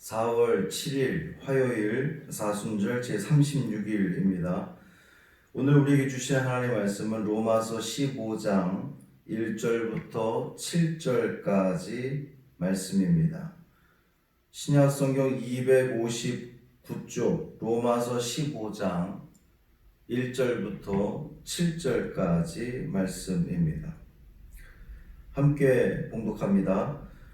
4월 7일 화요일 사순절 제36일입니다. 오늘 우리에게 주신 하나님의 말씀은 로마서 15장 1절부터 7절까지 말씀입니다. 신약 성경 259쪽 로마서 15장 1절부터 7절까지 말씀입니다. 함께 봉독합니다.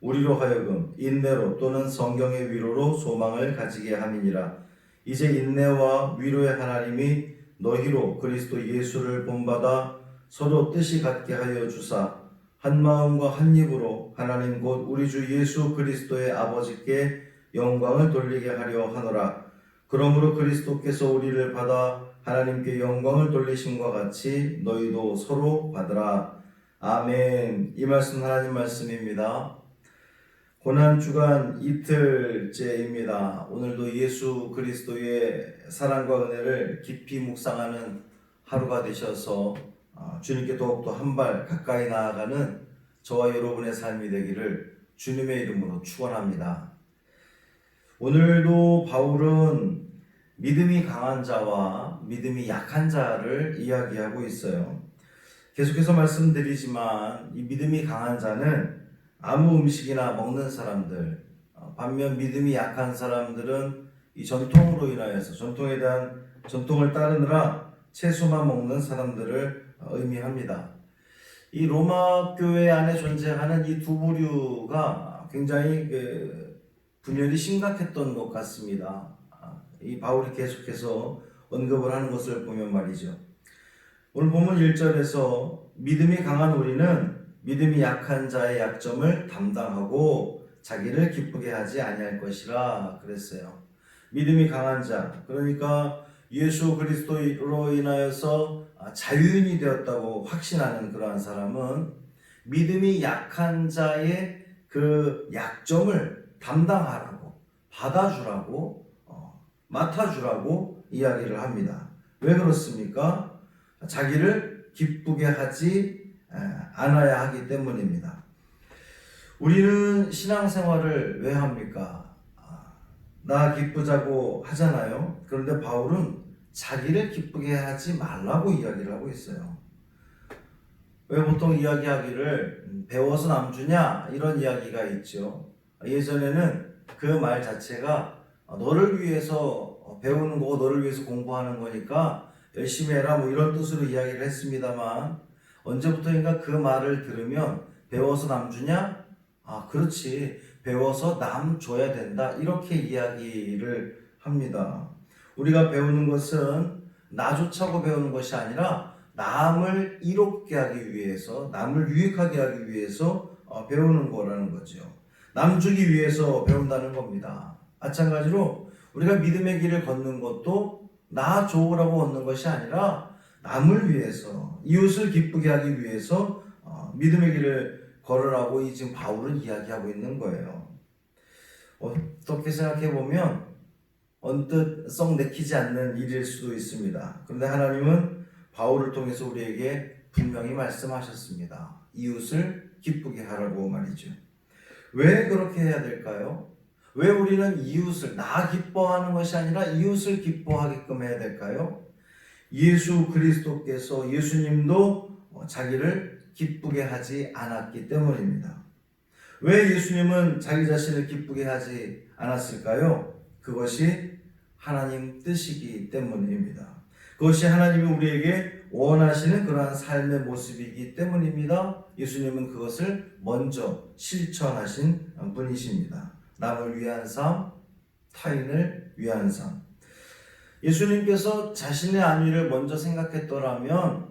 우리로 하여금 인내로 또는 성경의 위로로 소망을 가지게 함이니라. 이제 인내와 위로의 하나님이 너희로 그리스도 예수를 본받아 서로 뜻이 같게 하여 주사 한 마음과 한 입으로 하나님 곧 우리 주 예수 그리스도의 아버지께 영광을 돌리게 하려 하노라. 그러므로 그리스도께서 우리를 받아 하나님께 영광을 돌리심과 같이 너희도 서로 받으라. 아멘. 이 말씀 하나님 말씀입니다. 고난 주간 이틀째입니다. 오늘도 예수 그리스도의 사랑과 은혜를 깊이 묵상하는 하루가 되셔서 아, 주님께 더욱더 한 발 가까이 나아가는 저와 여러분의 삶이 되기를 주님의 이름으로 축원합니다. 오늘도 바울은 믿음이 강한 자와 믿음이 약한 자를 이야기하고 있어요. 계속해서 말씀드리지만 이 믿음이 강한 자는 아무 음식이나 먹는 사람들, 어, 반면 믿음이 약한 사람들은 이 전통으로 인하여서 전통에 대한 전통을 따르느라 채소만 먹는 사람들을 어, 의미합니다. 이 로마 교회 안에 존재하는 이 두 부류가 굉장히 그 분열이 심각했던 것 같습니다. 아, 이 바울이 계속해서 언급을 하는 것을 보면 말이죠. 오늘 본문 1절에서 믿음이 강한 우리는 믿음이 약한 자의 약점을 담당하고 자기를 기쁘게 하지 아니할 것이라 그랬어요. 믿음이 강한 자, 그러니까 예수 그리스도로 인하여서 자유인이 되었다고 확신하는 그러한 사람은 믿음이 약한 자의 그 약점을 담당하라고 받아주라고 어, 맡아주라고 이야기를 합니다. 왜 그렇습니까? 자기를 기쁘게 하지 않아야 하기 때문입니다. 우리는 신앙생활을 왜 합니까? 아, 나 기쁘자고 하잖아요. 그런데 바울은 자기를 기쁘게 하지 말라고 이야기를 하고 있어요. 왜 보통 이야기하기를 음, 배워서 남주냐 이런 이야기가 있죠. 예전에는 그 말 자체가 너를 위해서 배우는 거고 너를 위해서 공부하는 거니까 열심히 해라 뭐 이런 뜻으로 이야기를 했습니다만 언제부터인가 그 말을 들으면 배워서 남주냐? 아 그렇지 배워서 남 줘야 된다 이렇게 이야기를 합니다. 우리가 배우는 것은 나조차고 배우는 것이 아니라 남을 이롭게 하기 위해서, 남을 유익하게 하기 위해서 어, 배우는 거라는 거죠. 남 주기 위해서 배운다는 겁니다. 마찬가지로 우리가 믿음의 길을 걷는 것도 나 좋으라고 얻는 것이 아니라 남을 위해서, 이웃을 기쁘게 하기 위해서 어, 믿음의 길을 걸으라고 이 지금 바울은 이야기하고 있는 거예요. 어떻게 생각해 보면 언뜻 썩 내키지 않는 일일 수도 있습니다. 그런데 하나님은 바울을 통해서 우리에게 분명히 말씀하셨습니다. 이웃을 기쁘게 하라고 말이죠. 왜 그렇게 해야 될까요? 왜 우리는 이웃을 나 기뻐하는 것이 아니라 이웃을 기뻐하게끔 해야 될까요? 예수 그리스도께서 예수님도 자기를 기쁘게 하지 않았기 때문입니다. 왜 예수님은 자기 자신을 기쁘게 하지 않았을까요? 그것이 하나님 뜻이기 때문입니다. 그것이 하나님이 우리에게 원하시는 그러한 삶의 모습이기 때문입니다. 예수님은 그것을 먼저 실천하신 분이십니다. 남을 위한 삶, 타인을 위한 삶. 예수님께서 자신의 안위를 먼저 생각했더라면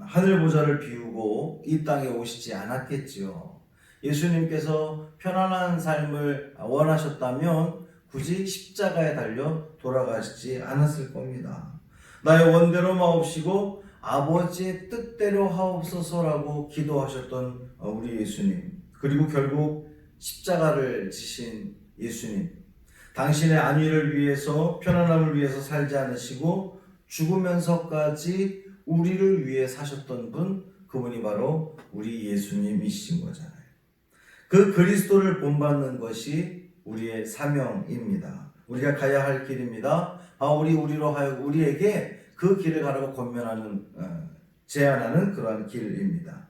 하늘 보좌를 비우고 이 땅에 오시지 않았겠지요. 예수님께서 편안한 삶을 원하셨다면 굳이 십자가에 달려 돌아가시지 않았을 겁니다. 나의 원대로 마옵시고 아버지의 뜻대로 하옵소서라고 기도하셨던 어, 우리 예수님. 그리고 결국 십자가를 지신 예수님. 당신의 안위를 위해서 편안함을 위해서 살지 않으시고 죽으면서까지 우리를 위해 사셨던 분 그분이 바로 우리 예수님이신 거잖아요. 그 그리스도를 본받는 것이 우리의 사명입니다. 우리가 가야 할 길입니다. 바울이 우리로 하여 우리에게 그 길을 가라고 권면하는 어, 제안하는 그러한 길입니다.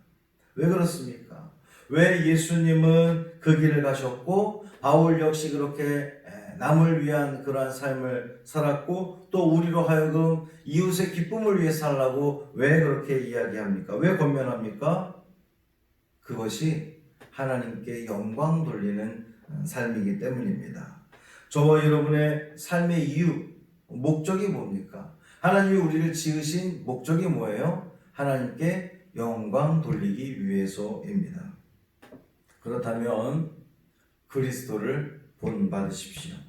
왜 그렇습니까? 왜 예수님은 그 길을 가셨고 바울 역시 그렇게 에, 남을 위한 그러한 삶을 살았고 또 우리로 하여금 이웃의 기쁨을 위해 살라고 왜 그렇게 이야기합니까? 왜 권면합니까? 그것이 하나님께 영광 돌리는 삶이기 때문입니다. 저와 여러분의 삶의 이유, 목적이 뭡니까? 하나님이 우리를 지으신 목적이 뭐예요? 하나님께 영광 돌리기 위해서입니다. 그렇다면 그리스도를 본받으십시오.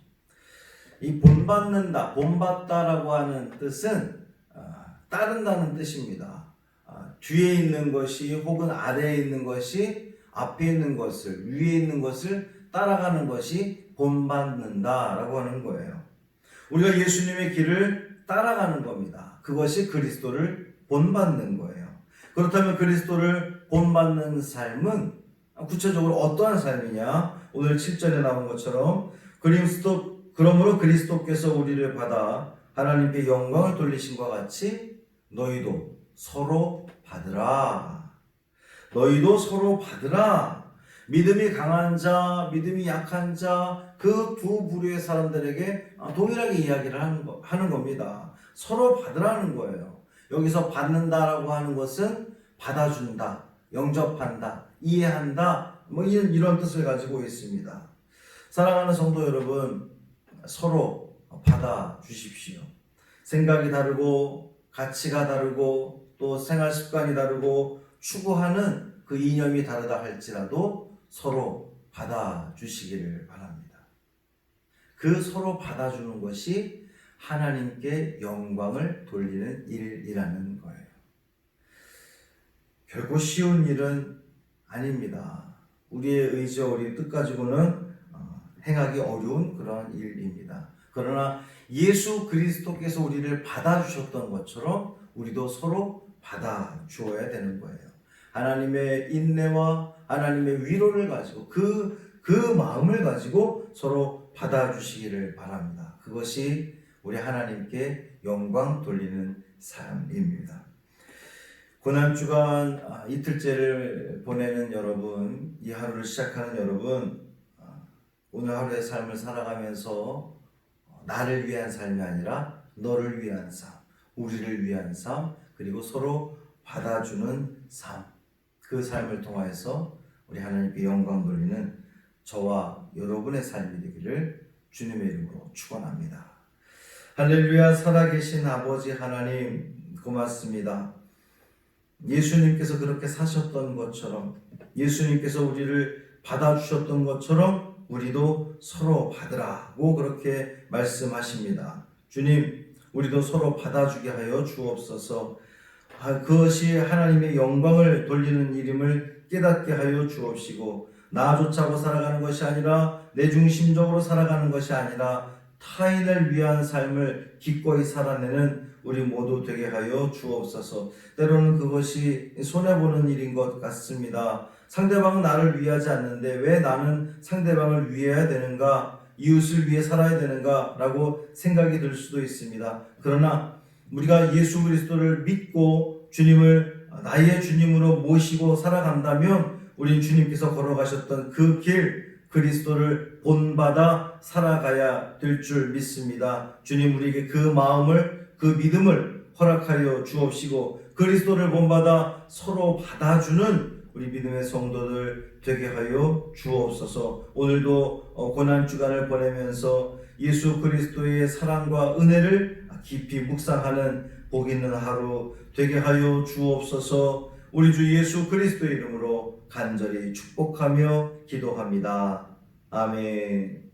이 본받는다, 본받다라고 하는 뜻은 아, 따른다는 뜻입니다. 아, 뒤에 있는 것이 혹은 아래에 있는 것이 앞에 있는 것을 위에 있는 것을 따라가는 것이 본받는다라고 하는 거예요. 우리가 예수님의 길을 따라가는 겁니다. 그것이 그리스도를 본받는 거예요. 그렇다면 그리스도를 본받는 삶은 구체적으로 어떠한 삶이냐? 오늘 7절에 나온 것처럼 그리스도 그러므로 그리스도께서 우리를 받아 하나님께 영광을 돌리신 것 같이 너희도 서로 받으라. 너희도 서로 받으라. 믿음이 강한 자, 믿음이 약한 자, 그 두 부류의 사람들에게 동일하게 이야기를 하는, 거, 하는 겁니다. 서로 받으라는 거예요. 여기서 받는다라고 하는 것은 받아준다, 영접한다, 이해한다, 뭐 이런, 이런 뜻을 가지고 있습니다. 사랑하는 성도 여러분, 서로 받아 주십시오. 생각이 다르고, 가치가 다르고, 또 생활 습관이 다르고, 추구하는 그 이념이 다르다 할지라도 서로 받아 주시기를 바랍니다. 그 서로 받아주는 것이 하나님께 영광을 돌리는 일이라는 거예요. 결코 쉬운 일은 아닙니다. 우리의 의지와 우리의 뜻 가지고는 어, 행하기 어려운 그런 일입니다. 그러나 예수 그리스도께서 우리를 받아주셨던 것처럼 우리도 서로 받아주어야 되는 거예요. 하나님의 인내와 하나님의 위로를 가지고 그, 그 마음을 가지고 서로 받아주시기를 바랍니다. 그것이 우리 하나님께 영광 돌리는 삶입니다. 고난주간 아, 이틀째를 보내는 여러분, 이 하루를 시작하는 여러분, 아, 오늘 하루의 삶을 살아가면서 나를 위한 삶이 아니라 너를 위한 삶, 우리를 위한 삶, 그리고 서로 받아주는 삶, 그 삶을 통하여서 우리 하나님께 영광 돌리는 저와 여러분의 삶이 되기를 주님의 이름으로 축원합니다. 할렐루야 살아계신 아버지 하나님 고맙습니다. 예수님께서 그렇게 사셨던 것처럼 예수님께서 우리를 받아주셨던 것처럼 우리도 서로 받으라고 그렇게 말씀하십니다. 주님, 우리도 서로 받아주게 하여 주옵소서. 아, 그것이 하나님의 영광을 돌리는 일임을 깨닫게 하여 주옵시고 나조차고 살아가는 것이 아니라 내 중심적으로 살아가는 것이 아니라 타인을 위한 삶을 기꺼이 살아내는 우리 모두 되게 하여 주옵소서. 때로는 그것이 손해보는 일인 것 같습니다. 상대방은 나를 위하지 않는데 왜 나는 상대방을 위해야 되는가? 이웃을 위해 살아야 되는가? 라고 생각이 들 수도 있습니다. 그러나 우리가 예수 그리스도를 믿고 주님을 나의 주님으로 모시고 살아간다면 우린 주님께서 걸어가셨던 그 길, 그리스도를 본받아 살아가야 될 줄 믿습니다. 주님 우리에게 그 마음을, 그 믿음을 허락하여 주옵시고 그리스도를 본받아 서로 받아주는 우리 믿음의 성도들 되게 하여 주옵소서. 오늘도 어, 고난 주간을 보내면서 예수 그리스도의 사랑과 은혜를 깊이 묵상하는 복 있는 하루 되게 하여 주옵소서. 우리 주 예수 그리스도의 이름으로 간절히 축복하며 기도합니다. 아멘.